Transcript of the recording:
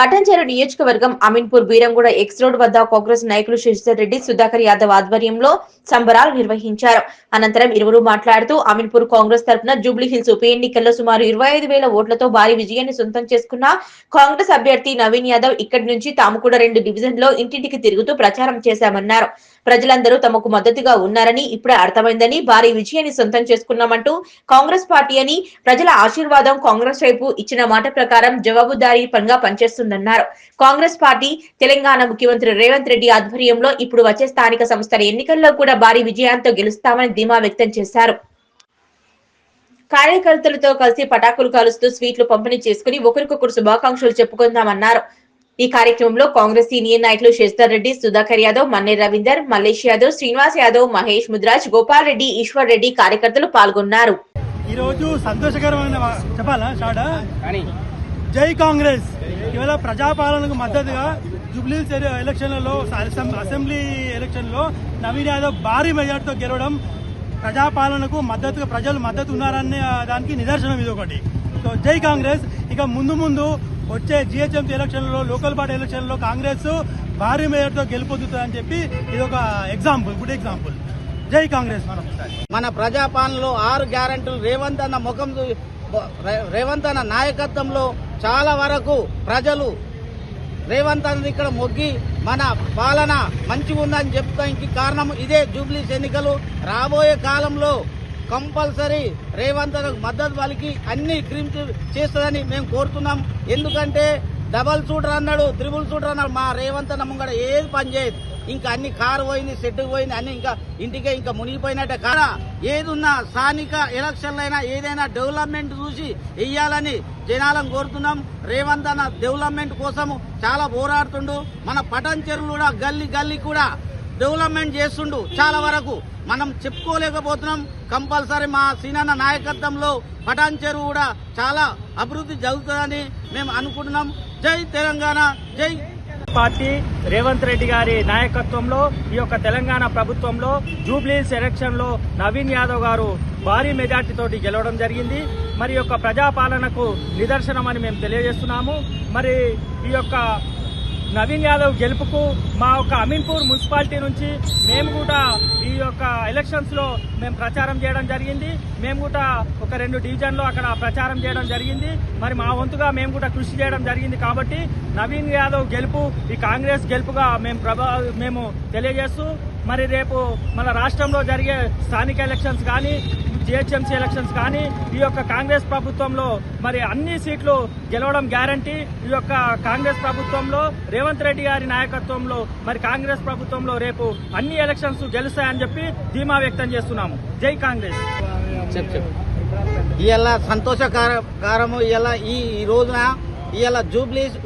పట్టంచేరు నియోజకవర్గం Ameenpur Beeramguda X road వద్ద కాంగ్రెస్ నాయకులు శశిధర్ రెడ్డి సుధాకర్ యాదవ్ ఆధ్వర్యంలో సంబరాలు నిర్వహించారు. అనంతరం ఇరువురు మాట్లాడుతూ అమీన్పూర్ కాంగ్రెస్ తరఫున జూబ్లీ హిల్స్ ఉప ఎన్నికల్లో సుమారు ఇరవై ఐదు వేల ఓట్లతో భారీ విజయాన్ని సొంతం చేసుకున్న కాంగ్రెస్ అభ్యర్థి నవీన్ యాదవ్ ఇక్కడి నుంచి తాము కూడా రెండు డివిజన్లో ఇంటింటికి తిరుగుతూ ప్రచారం చేశామన్నారు. ప్రజలందరూ తమకు మద్దతుగా ఉన్నారని ఇప్పుడే అర్థమైందని భారీ విజయాన్ని సొంతం చేసుకున్నామంటూ కాంగ్రెస్ పార్టీ అని ప్రజల ఆశీర్వాదం కాంగ్రెస్ వైపు ఇచ్చిన మాట ప్రకారం జవాబుదారీ పనిగా పనిచేస్తుందన్నారు కాంగ్రెస్ పార్టీ తెలంగాణ ముఖ్యమంత్రి రేవంత్ రెడ్డి ఆధ్వర్యంలో ఇప్పుడు వచ్చే స్థానిక సంస్థల ఎన్నికల్లో కూడా భారీ విజయంతో గెలుస్తామని ధీమా వ్యక్తం చేశారు. కార్యకర్తలతో కలిసి పటాకులు కాలుస్తూ స్వీట్లు పంపిణీ చేసుకుని ఒకరికొకరు శుభాకాంక్షలు చెప్పుకుందామన్నారు. ఈ కార్యక్రమంలో కాంగ్రెస్ సీనియర్ నాయకులు శశిధర్ రెడ్డి సుధాకర్ యాదవ్ మన్నే రవీందర్ మల్లేష్ యాదవ్ శ్రీనివాస్ యాదవ్ మహేష్ ముద్రాజ్ గోపాల్ రెడ్డి ఈశ్వర్ రెడ్డి కార్యకర్తలు పాల్గొన్నారు. ఈ రోజు సంతోషకరమైన చెప్పాలా జై కాంగ్రెస్! ఇవాళ ప్రజాపాలనకు మద్దతుగా జూబ్లీస్ ఎలక్షన్లలో అసెంబ్లీ ఎలక్షన్లో నవీన్ యాదవ్ భారీ మెజార్టీతో గెలవడం ప్రజాపాలనకు మద్దతుగా ప్రజలు మద్దతు ఉన్నారనే దానికి నిదర్శనం ఇది ఒకటి. సో జై కాంగ్రెస్. ఇక ముందు ముందు వచ్చే జిహెచ్ఎంసీ ఎలక్షన్లలో లోకల్ పార్టీ ఎలక్షన్లో కాంగ్రెస్ భారీ మేయర్తో గెలుపొందుతుందని చెప్పి ఇది ఒక ఎగ్జాంపుల్ గుడ్ ఎగ్జాంపుల్. జై కాంగ్రెస్ మనం మన ప్రజాపాలనలో ఆరు గ్యారంటీలు. రేవంత్ అన్న ముఖం రేవంత్ అన్న నాయకత్వంలో చాలా వరకు ప్రజలు రేవంత్ అన్నది ఇక్కడ మొగ్గి మన పాలన మంచిగా ఉందని చెప్తానికి కారణం ఇదే జూబ్లీస్ ఎన్నికలు. రాబోయే కాలంలో కంపల్సరీ రేవంత్ మద్దతు పలికి అన్ని క్రీమ్స్ చేస్తుందని మేము కోరుతున్నాం. ఎందుకంటే డబల్ షూటర్ అన్నాడు త్రిబుల్ షూటర్ అన్నాడు. మా రేవంత్ అన్న ముంగడ ఏది పని చేయదు. ఇంకా అన్ని కారు పోయింది సెట్ పోయింది అన్ని ఇంకా ఇంటికే ఇంకా మునిగిపోయినట్టే కాదా? ఏదున్నా స్థానిక ఎలక్షన్లు అయినా ఏదైనా డెవలప్మెంట్ చూసి వెయ్యాలని జనాలను కోరుతున్నాం. రేవంత్ అన్న డెవలప్మెంట్ కోసం చాలా పోరాడుతుండు. మన పటన్ చెరువులు కూడా గల్లీ గల్లీ కూడా డెవలప్మెంట్ చేస్తుండు చాలా వరకు. మనం చెప్పుకోలేకపోతున్నాం. కంపల్సరీ మా సీనన్న నాయకత్వంలో పటాన్ చెరువు కూడా చాలా అభివృద్ధి జరుగుతుందని మేము అనుకుంటున్నాం. జై తెలంగాణ జై పార్టీ రేవంత్ రెడ్డి గారి నాయకత్వంలో ఈ యొక్క తెలంగాణ ప్రభుత్వంలో జూబ్లీస్ ఎలక్షన్లో నవీన్ యాదవ్ గారు భారీ మెజార్టీతోటి గెలవడం జరిగింది. మరి యొక్క ప్రజాపాలనకు నిదర్శనం అని మేము తెలియజేస్తున్నాము. మరి ఈ యొక్క నవీన్ యాదవ్ గెలుపుకు మా యొక్క అమీన్పూర్ మున్సిపాలిటీ నుంచి మేము కూడా ఈ యొక్క ఎలక్షన్స్లో మేము ప్రచారం చేయడం జరిగింది. మేము కూడా ఒక రెండు డివిజన్లో అక్కడ ప్రచారం చేయడం జరిగింది. మరి మా వంతుగా మేము కూడా కృషి చేయడం జరిగింది కాబట్టి నవీన్ యాదవ్ గెలుపు ఈ కాంగ్రెస్ గెలుపుగా మేము ప్రభా మేము తెలియజేస్తూ మరి రేపు మన రాష్ట్రంలో జరిగే స్థానిక ఎలక్షన్స్ కానీ జిహెచ్ఎంసీ ఎలక్షన్స్ కానీ ఈ యొక్క కాంగ్రెస్ ప్రభుత్వంలో మరి అన్ని సీట్లు గెలవడం గ్యారంటీ ఈ యొక్క కాంగ్రెస్ ప్రభుత్వంలో రేవంత్ రెడ్డి గారి నాయకత్వంలో మరి కాంగ్రెస్ ప్రభుత్వంలో రేపు అన్ని ఎలక్షన్స్ గెలుస్తాయని చెప్పి ధీమా వ్యక్తం చేస్తున్నాము. జై కాంగ్రెస్. చెప్పు చెప్పు. ఇవాళ సంతోషకరము ఇవాళ ఈ ఈ రోజున ఇవాళ జూబ్లీస్